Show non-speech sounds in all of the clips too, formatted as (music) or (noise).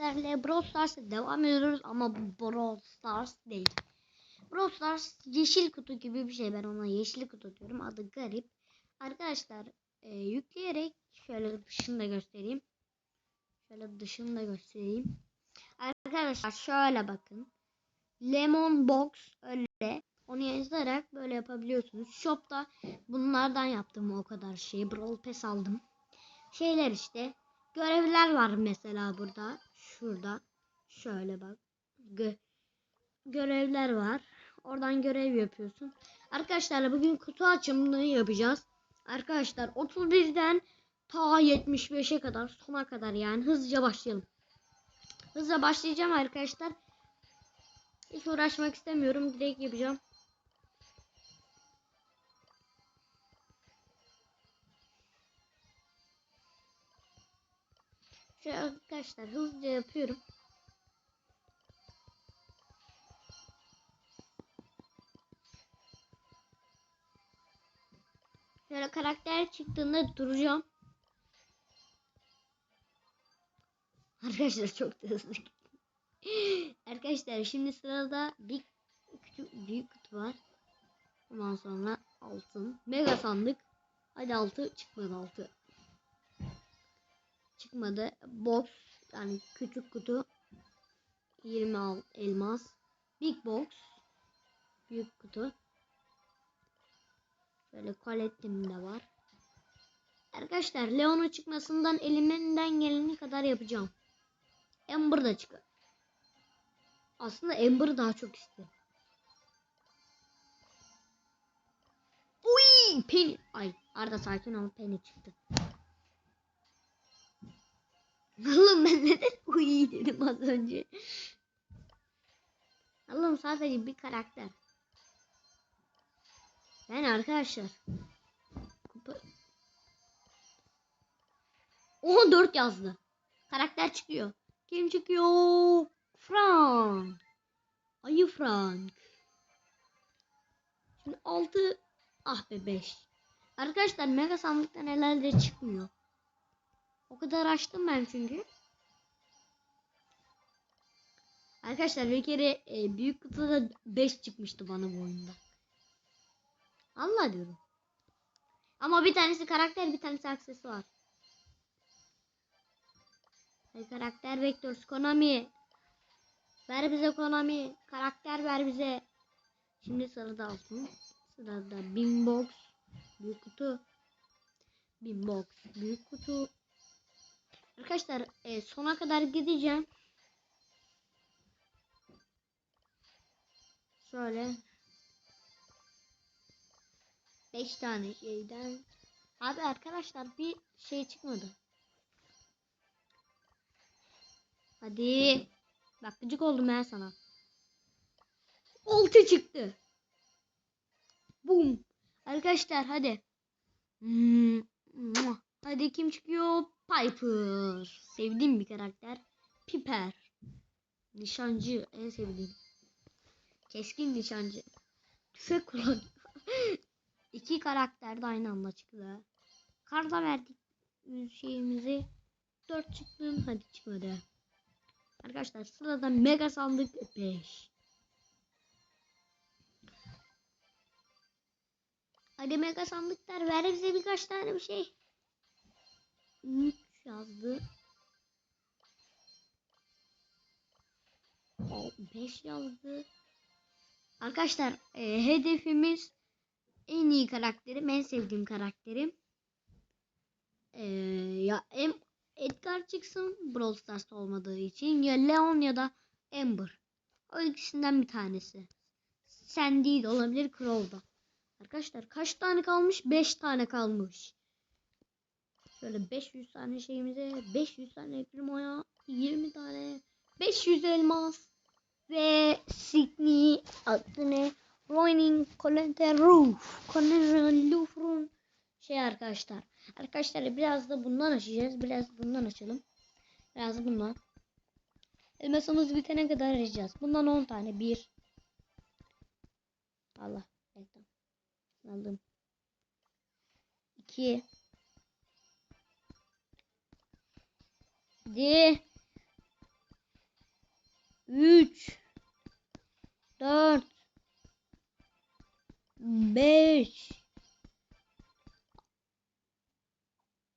sizlerle Brawl Stars'a devam ediyoruz ama Brawl Stars değil. Brawl Stars yeşil kutu gibi bir şey. Ben ona yeşil kutu diyorum. Adı garip. Arkadaşlar e, yükleyerek şöyle dışını da göstereyim. Şöyle dışını da göstereyim. Arkadaşlar şöyle bakın. Lemon Box öyle. Onu yazarak böyle yapabiliyorsunuz. Shop'ta bunlardan yaptım o kadar şeyi. Brawl Pass aldım. Şeyler işte. Görevler var mesela burada. Şurada. Şöyle bak. Gö görevler var. Oradan görev yapıyorsun. Arkadaşlar bugün kutu açımını yapacağız. Arkadaşlar 31'den ta 75'e kadar sona kadar yani hızlıca başlayalım. Hızla başlayacağım arkadaşlar. Hiç uğraşmak istemiyorum. Direkt yapacağım. Şöyle arkadaşlar hızlıca yapıyorum. Şöyle karakter çıktığında duracağım. (laughs) Arkadaşlar çok da hızlı. (laughs) Arkadaşlar şimdi sırada bir küçük büyük kutu var. Ondan sonra altın. Mega sandık. Hadi altı çıkmadı altı. Çıkmadı. Box yani küçük kutu. 20 al elmas. Big box. Büyük kutu. Şöyle kolettim de var. Arkadaşlar Leon'a çıkmasından elimden geleni kadar yapacağım. Ember da çıkar. Aslında Ember'ı daha çok isterim. Uy, Penny. Ay, Arda sakin ol. Penny çıktı. Oğlum ben neden uy dedim az önce. Oğlum sadece bir karakter. Ben arkadaşlar. Kupa... 14 yazdı. Karakter çıkıyor. Kim çıkıyor? Frank. Ayı Frank. Şimdi 6 ah be 5. Arkadaşlar mega sandıktan herhalde çıkmıyor. O kadar açtım ben çünkü. Arkadaşlar bir kere e, büyük kutuda 5 çıkmıştı bana bu oyunda. Allah diyorum. Ama bir tanesi karakter bir tanesi aksesuar. Hey, karakter bekliyoruz. Konami. Ver bize Konami. Karakter ver bize. Şimdi sırada olsun. Sırada bin box. Büyük kutu. Bin box. Büyük kutu. Arkadaşlar e, sona kadar gideceğim. Şöyle. 5 tane şeyden. Abi arkadaşlar bir şey çıkmadı. Hadi. Bak gıcık oldum ben sana. 6 çıktı. Bum. Arkadaşlar hadi. Hmm. Hadi kim çıkıyor? Piper. Sevdiğim bir karakter. Piper. Nişancı en sevdiğim. Keskin nişancı. Tüfek kullanıyor. (laughs) İki karakter de aynı anda çıktı. Karda verdik şeyimizi. Dört çıktı. Hadi çıkmadı. Arkadaşlar sırada mega sandık 5. Hadi mega sandıklar ver bize birkaç tane bir şey. 3 yazdı. 5 yazdı. Arkadaşlar e, hedefimiz en iyi karakterim, en sevdiğim karakterim. E, ya em, Edgar çıksın Brawl Stars olmadığı için ya Leon ya da Amber. O ikisinden bir tanesi. Sandy de olabilir Crow da. Arkadaşlar kaç tane kalmış? 5 tane kalmış. Şöyle 500 tane şeyimize 500 tane primoya 20 tane 500 elmas ve Sydney adını Roining Colette Roof Colette Roof'un şey arkadaşlar. Arkadaşlar biraz da bundan açacağız. Biraz bundan açalım. Biraz da bundan. Elmasımız bitene kadar arayacağız. Bundan 10 tane. 1 Allah. Aldım. 2 Hadi. 3 4 5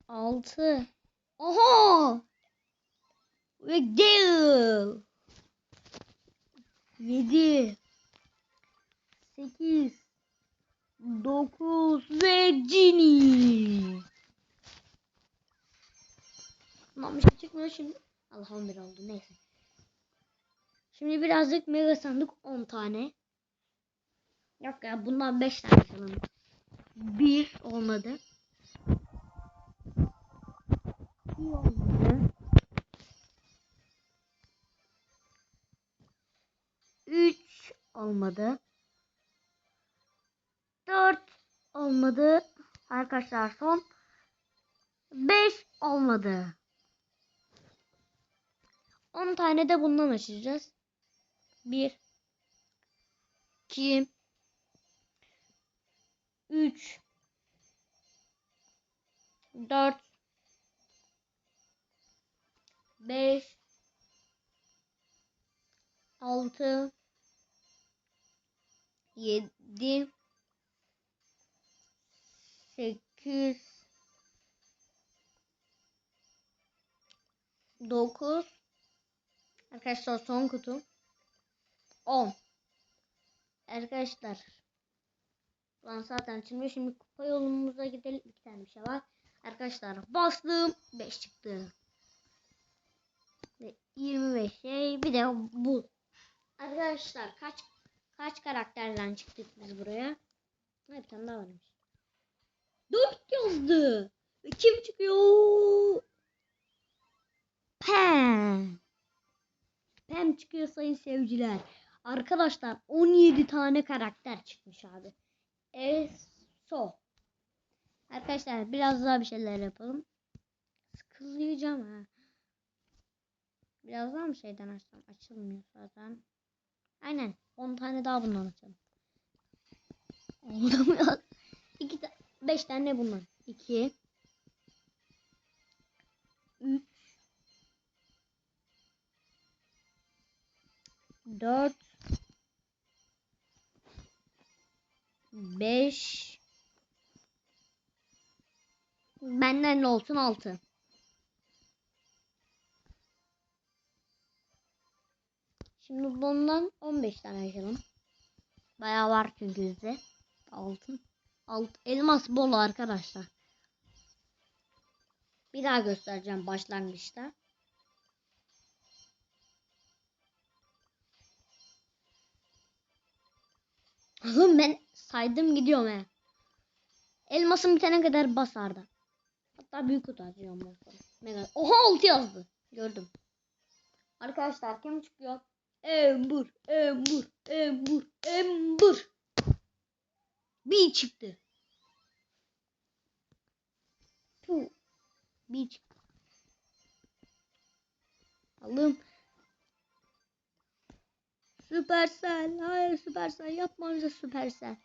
6 Oha! Ve gel. 7 8 9 ve Cini. Tamam bir şey çıkmıyor şimdi. Allah'ım bir oldu neyse. Şimdi birazcık mega sandık 10 tane. Yok ya bundan 5 tane açalım. 1 olmadı. 2 olmadı. 3 olmadı. 4 olmadı. Arkadaşlar son 5 olmadı. 10 tane de bundan açacağız. 1 2 3 4 5 6 7 8 9 Arkadaşlar son kutu. 10 Arkadaşlar. Lan zaten şimdi şimdi kupa yolumuza gidelim. Bir tane bir şey var. Arkadaşlar bastım. 5 çıktı. Ve 25 şey bir de bu. Arkadaşlar kaç kaç karakterden çıktık biz buraya? Ha, bir tane daha varmış. 4 yazdı. Kim çıkıyor? Pem Pem çıkıyor sayın seyirciler. Arkadaşlar 17 tane karakter çıkmış abi. Eso. Arkadaşlar biraz daha bir şeyler yapalım. Sıkılacağım ha. Biraz daha mı şeyden açsam? Açılmıyor zaten. Aynen. 10 tane daha bundan açalım. Oldu mu ya? 2 5 tane bundan. 2 3 4 5 Benden olsun 6 Şimdi bundan 15 tane açalım. Bayağı var çünkü bizde. Altın. Alt, elmas bol arkadaşlar. Bir daha göstereceğim başlangıçta. Oğlum ben saydım gidiyorum he. Elmasın bitene kadar basardı. Hatta büyük kutu açıyorum. Mega. Oha 6 yazdı. Gördüm. Arkadaşlar kim çıkıyor? Embur, Embur, Embur, Embur. Bir çıktı. Puh. Bir çıktı. Alım. Süpersel. Hayır Süpersel. Yapma Süpersel.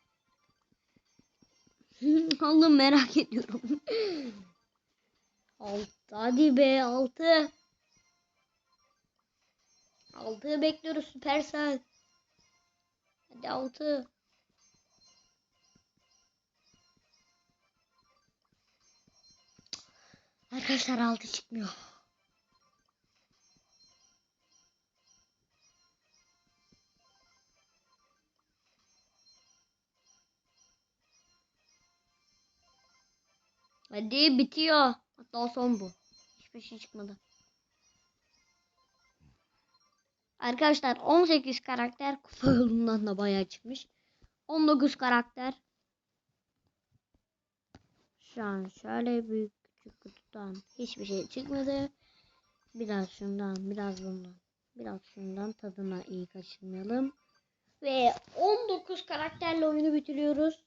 (laughs) Allah'ım merak ediyorum. altı. Hadi be altı. Altı bekliyoruz Süpersel. Hadi altı. Arkadaşlar altı çıkmıyor. Hadi bitiyor. Hatta son bu. Hiçbir şey çıkmadı. Arkadaşlar 18 karakter kupa yolundan da bayağı çıkmış. 19 karakter. Şu an şöyle büyük küçük kutudan hiçbir şey çıkmadı. Biraz şundan, biraz bundan, biraz şundan tadına iyi kaçırmayalım. Ve 19 karakterle oyunu bitiriyoruz.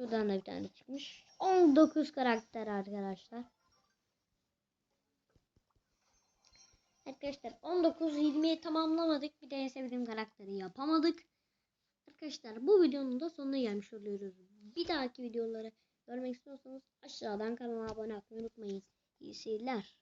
Şuradan da bir tane çıkmış. 19 karakter arkadaşlar. Arkadaşlar 19 20'yi tamamlamadık. Bir de en sevdiğim karakteri yapamadık. Arkadaşlar bu videonun da sonuna gelmiş oluyoruz. Bir dahaki videoları görmek istiyorsanız aşağıdan kanalıma abone olmayı unutmayın. İyi seyirler.